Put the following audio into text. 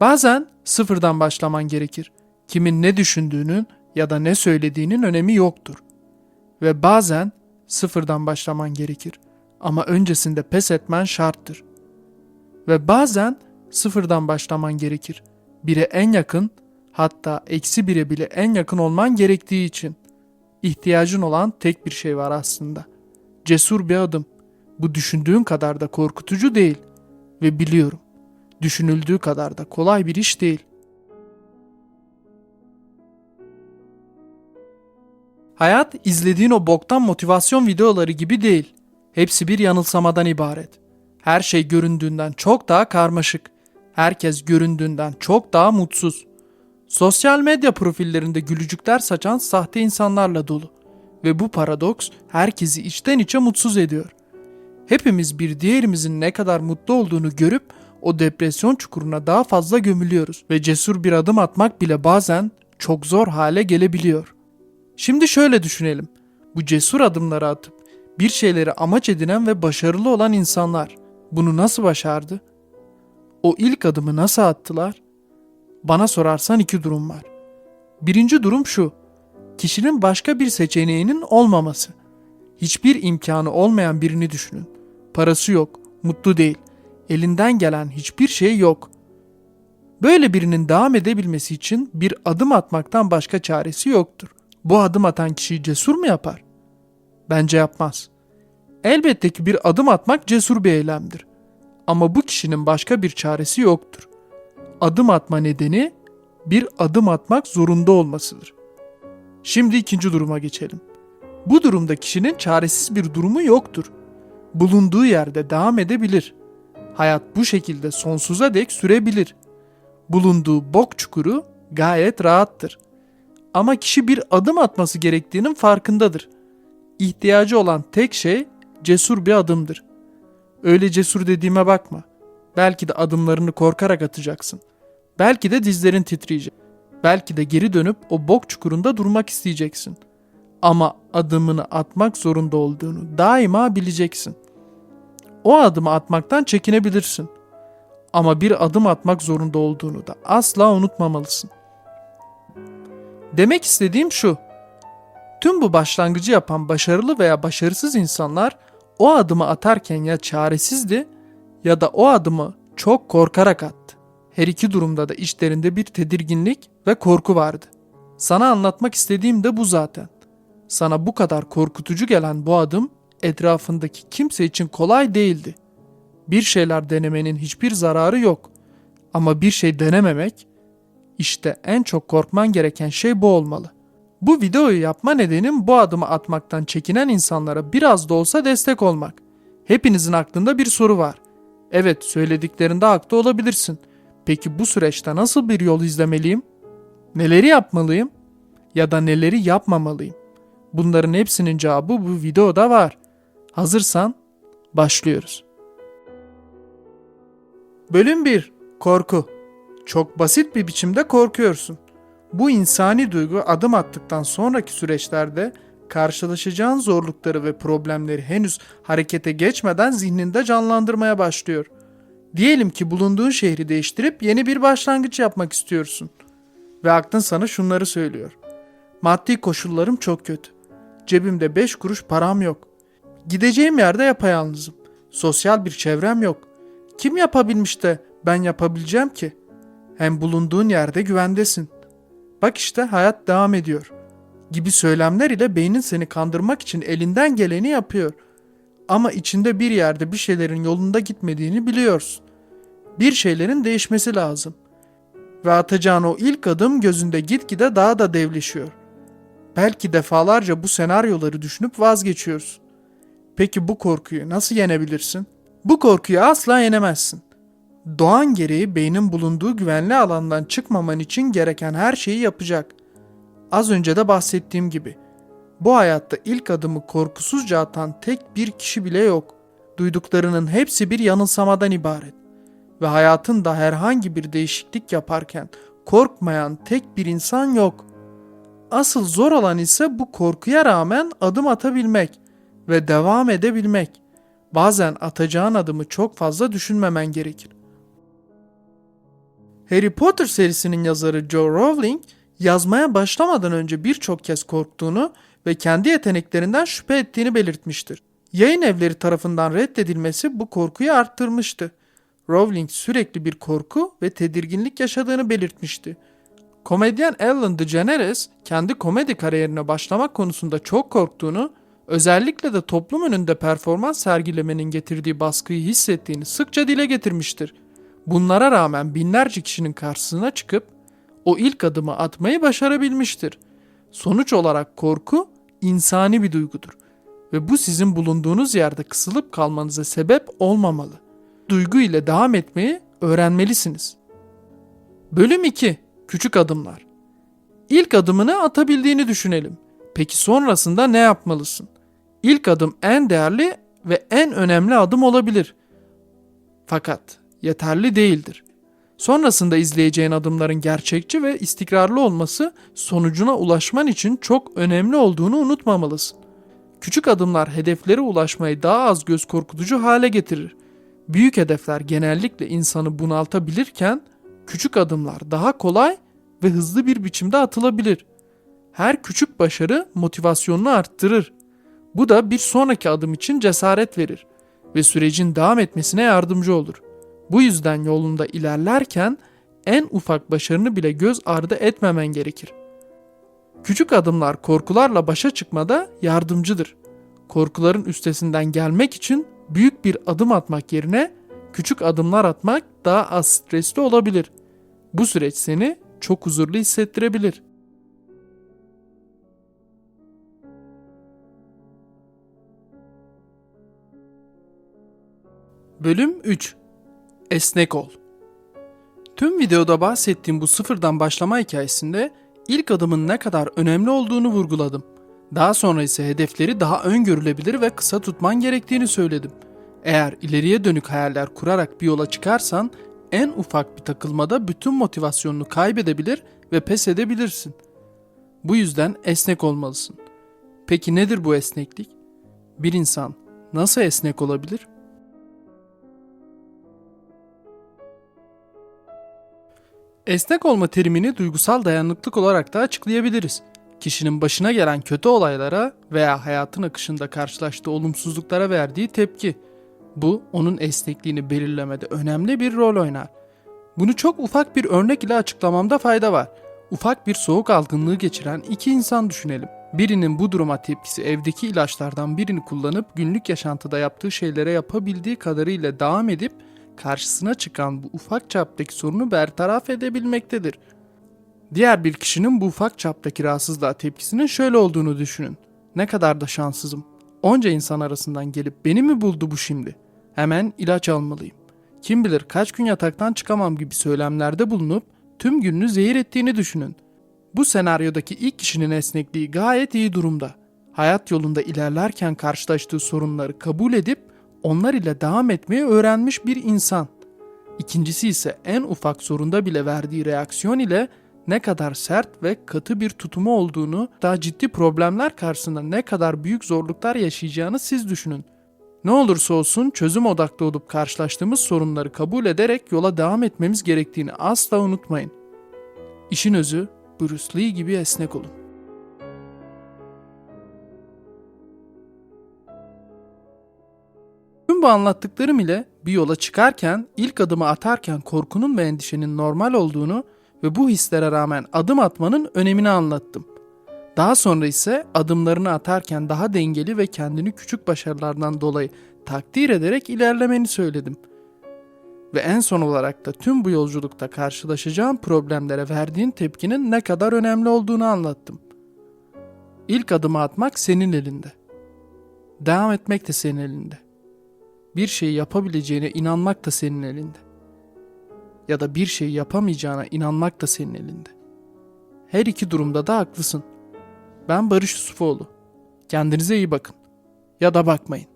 Bazen sıfırdan başlaman gerekir. Kimin ne düşündüğünün ya da ne söylediğinin önemi yoktur. Ve bazen sıfırdan başlaman gerekir. Ama öncesinde pes etmen şarttır. Ve bazen sıfırdan başlaman gerekir. Bire en yakın, hatta eksi bire bile en yakın olman gerektiği için. İhtiyacın olan tek bir şey var aslında. Cesur bir adım. Bu düşündüğün kadar da korkutucu değil. Ve biliyorum, düşünüldüğü kadar da kolay bir iş değil. Hayat izlediğin o boktan motivasyon videoları gibi değil. Hepsi bir yanılsamadan ibaret. Her şey göründüğünden çok daha karmaşık. Herkes göründüğünden çok daha mutsuz. Sosyal medya profillerinde gülücükler saçan sahte insanlarla dolu. Ve bu paradoks herkesi içten içe mutsuz ediyor. Hepimiz bir diğerimizin ne kadar mutlu olduğunu görüp o depresyon çukuruna daha fazla gömülüyoruz ve cesur bir adım atmak bile bazen çok zor hale gelebiliyor. Şimdi şöyle düşünelim. Bu cesur adımları atıp bir şeyleri amaç edinen ve başarılı olan insanlar bunu nasıl başardı? O ilk adımı nasıl attılar? Bana sorarsan iki durum var. Birinci durum şu. Kişinin başka bir seçeneğinin olmaması. Hiçbir imkanı olmayan birini düşünün. Parası yok, mutlu değil, elinden gelen hiçbir şey yok. Böyle birinin devam edebilmesi için bir adım atmaktan başka çaresi yoktur. Bu adım atan kişiyi cesur mu yapar? Bence yapmaz. Elbette ki bir adım atmak cesur bir eylemdir. Ama bu kişinin başka bir çaresi yoktur. Adım atma nedeni bir adım atmak zorunda olmasıdır. Şimdi ikinci duruma geçelim. Bu durumda kişinin çaresiz bir durumu yoktur. Bulunduğu yerde devam edebilir. Hayat bu şekilde sonsuza dek sürebilir. Bulunduğu bok çukuru gayet rahattır. Ama kişi bir adım atması gerektiğinin farkındadır. İhtiyacı olan tek şey cesur bir adımdır. Öyle cesur dediğime bakma. Belki de adımlarını korkarak atacaksın. Belki de dizlerin titreyecek. Belki de geri dönüp o bok çukurunda durmak isteyeceksin. Ama adımını atmak zorunda olduğunu daima bileceksin. O adımı atmaktan çekinebilirsin. Ama bir adım atmak zorunda olduğunu da asla unutmamalısın. Demek istediğim şu. Tüm bu başlangıcı yapan başarılı veya başarısız insanlar o adımı atarken ya çaresizdi ya da o adımı çok korkarak attı. Her iki durumda da içlerinde bir tedirginlik ve korku vardı. Sana anlatmak istediğim de bu zaten. Sana bu kadar korkutucu gelen bu adım etrafındaki kimse için kolay değildi. Bir şeyler denemenin hiçbir zararı yok. Ama bir şey denememek işte en çok korkman gereken şey bu olmalı. Bu videoyu yapma nedenim bu adımı atmaktan çekinen insanlara biraz da olsa destek olmak. Hepinizin aklında bir soru var. Evet söylediklerinde haklı olabilirsin. Peki bu süreçte nasıl bir yol izlemeliyim? Neleri yapmalıyım? Ya da neleri yapmamalıyım? Bunların hepsinin cevabı bu videoda var. Hazırsan başlıyoruz. Bölüm 1. Korku. Çok basit bir biçimde korkuyorsun. Bu insani duygu adım attıktan sonraki süreçlerde karşılaşacağın zorlukları ve problemleri henüz harekete geçmeden zihninde canlandırmaya başlıyor. Diyelim ki bulunduğun şehri değiştirip yeni bir başlangıç yapmak istiyorsun. Ve aklın sana şunları söylüyor. Maddi koşullarım çok kötü. Cebimde 5 kuruş param yok. Gideceğim yerde yapayalnızım. Sosyal bir çevrem yok. Kim yapabilmiş de ben yapabileceğim ki? Hem bulunduğun yerde güvendesin. Bak işte hayat devam ediyor. Gibi söylemler ile beynin seni kandırmak için elinden geleni yapıyor. Ama içinde bir yerde bir şeylerin yolunda gitmediğini biliyorsun. Bir şeylerin değişmesi lazım. Ve atacağın o ilk adım gözünde gitgide daha da devleşiyor. Belki defalarca bu senaryoları düşünüp vazgeçiyorsun. Peki bu korkuyu nasıl yenebilirsin? Bu korkuyu asla yenemezsin. Doğan gereği beynin bulunduğu güvenli alandan çıkmaman için gereken her şeyi yapacak. Az önce de bahsettiğim gibi. Bu hayatta ilk adımı korkusuzca atan tek bir kişi bile yok. Duyduklarının hepsi bir yanılsamadan ibaret. Ve hayatında herhangi bir değişiklik yaparken korkmayan tek bir insan yok. Asıl zor olan ise bu korkuya rağmen adım atabilmek ve devam edebilmek. Bazen atacağın adımı çok fazla düşünmemen gerekir. Harry Potter serisinin yazarı Joe Rowling yazmaya başlamadan önce birçok kez korktuğunu ve kendi yeteneklerinden şüphe ettiğini belirtmiştir. Yayın evleri tarafından reddedilmesi bu korkuyu arttırmıştı. Rowling sürekli bir korku ve tedirginlik yaşadığını belirtmişti. Komedyen Ellen DeGeneres kendi komedi kariyerine başlamak konusunda çok korktuğunu, özellikle de toplum önünde performans sergilemenin getirdiği baskıyı hissettiğini sıkça dile getirmiştir. Bunlara rağmen binlerce kişinin karşısına çıkıp o ilk adımı atmayı başarabilmiştir. Sonuç olarak korku insani bir duygudur ve bu sizin bulunduğunuz yerde kısılıp kalmanıza sebep olmamalı. Duygu ile devam etmeyi öğrenmelisiniz. Bölüm 2. Küçük adımlar. İlk adımını atabildiğini düşünelim. Peki sonrasında ne yapmalısın? İlk adım en değerli ve en önemli adım olabilir. Fakat yeterli değildir. Sonrasında izleyeceğin adımların gerçekçi ve istikrarlı olması sonucuna ulaşman için çok önemli olduğunu unutmamalısın. Küçük adımlar hedeflere ulaşmayı daha az göz korkutucu hale getirir. Büyük hedefler genellikle insanı bunaltabilirken küçük adımlar daha kolay ve hızlı bir biçimde atılabilir. Her küçük başarı motivasyonunu arttırır. Bu da bir sonraki adım için cesaret verir ve sürecin devam etmesine yardımcı olur. Bu yüzden yolunda ilerlerken en ufak başarını bile göz ardı etmemen gerekir. Küçük adımlar korkularla başa çıkmada yardımcıdır. Korkuların üstesinden gelmek için büyük bir adım atmak yerine küçük adımlar atmak daha az stresli olabilir. Bu süreç seni çok huzurlu hissettirebilir. Bölüm 3 Esnek ol. Tüm videoda bahsettiğim bu sıfırdan başlama hikayesinde ilk adımın ne kadar önemli olduğunu vurguladım. Daha sonra ise hedefleri daha öngörülebilir ve kısa tutman gerektiğini söyledim. Eğer ileriye dönük hayaller kurarak bir yola çıkarsan en ufak bir takılmada bütün motivasyonunu kaybedebilir ve pes edebilirsin. Bu yüzden esnek olmalısın. Peki nedir bu esneklik? Bir insan nasıl esnek olabilir? Esnek olma terimini duygusal dayanıklık olarak da açıklayabiliriz. Kişinin başına gelen kötü olaylara veya hayatın akışında karşılaştığı olumsuzluklara verdiği tepki. Bu onun esnekliğini belirlemede önemli bir rol oynar. Bunu çok ufak bir örnek ile açıklamamda fayda var. Ufak bir soğuk algınlığı geçiren iki insan düşünelim. Birinin bu duruma tepkisi evdeki ilaçlardan birini kullanıp günlük yaşantıda yaptığı şeylere yapabildiği kadarıyla devam edip karşısına çıkan bu ufak çaptaki sorunu bertaraf edebilmektedir. Diğer bir kişinin bu ufak çaptaki rahatsızlığa tepkisinin şöyle olduğunu düşünün. Ne kadar da şanssızım. Onca insan arasından gelip beni mi buldu bu şimdi? Hemen ilaç almalıyım. Kim bilir kaç gün yataktan çıkamam gibi söylemlerde bulunup tüm gününü zehir ettiğini düşünün. Bu senaryodaki ilk kişinin esnekliği gayet iyi durumda. Hayat yolunda ilerlerken karşılaştığı sorunları kabul edip onlar ile devam etmeyi öğrenmiş bir insan. İkincisi ise en ufak sorunda bile verdiği reaksiyon ile ne kadar sert ve katı bir tutumu olduğunu, daha ciddi problemler karşısında ne kadar büyük zorluklar yaşayacağını siz düşünün. Ne olursa olsun çözüm odaklı olup karşılaştığımız sorunları kabul ederek yola devam etmemiz gerektiğini asla unutmayın. İşin özü Bruce Lee gibi esnek olun. Bu anlattıklarım ile bir yola çıkarken, ilk adımı atarken korkunun ve endişenin normal olduğunu ve bu hislere rağmen adım atmanın önemini anlattım. Daha sonra ise adımlarını atarken daha dengeli ve kendini küçük başarılardan dolayı takdir ederek ilerlemeni söyledim. Ve en son olarak da tüm bu yolculukta karşılaşacağın problemlere verdiğin tepkinin ne kadar önemli olduğunu anlattım. İlk adımı atmak senin elinde. Devam etmek de senin elinde. Bir şeyi yapabileceğine inanmak da senin elinde ya da bir şey yapamayacağına inanmak da senin elinde. Her iki durumda da haklısın. Ben Barış Yusufoğlu. Kendinize iyi bakın. Ya da bakmayın.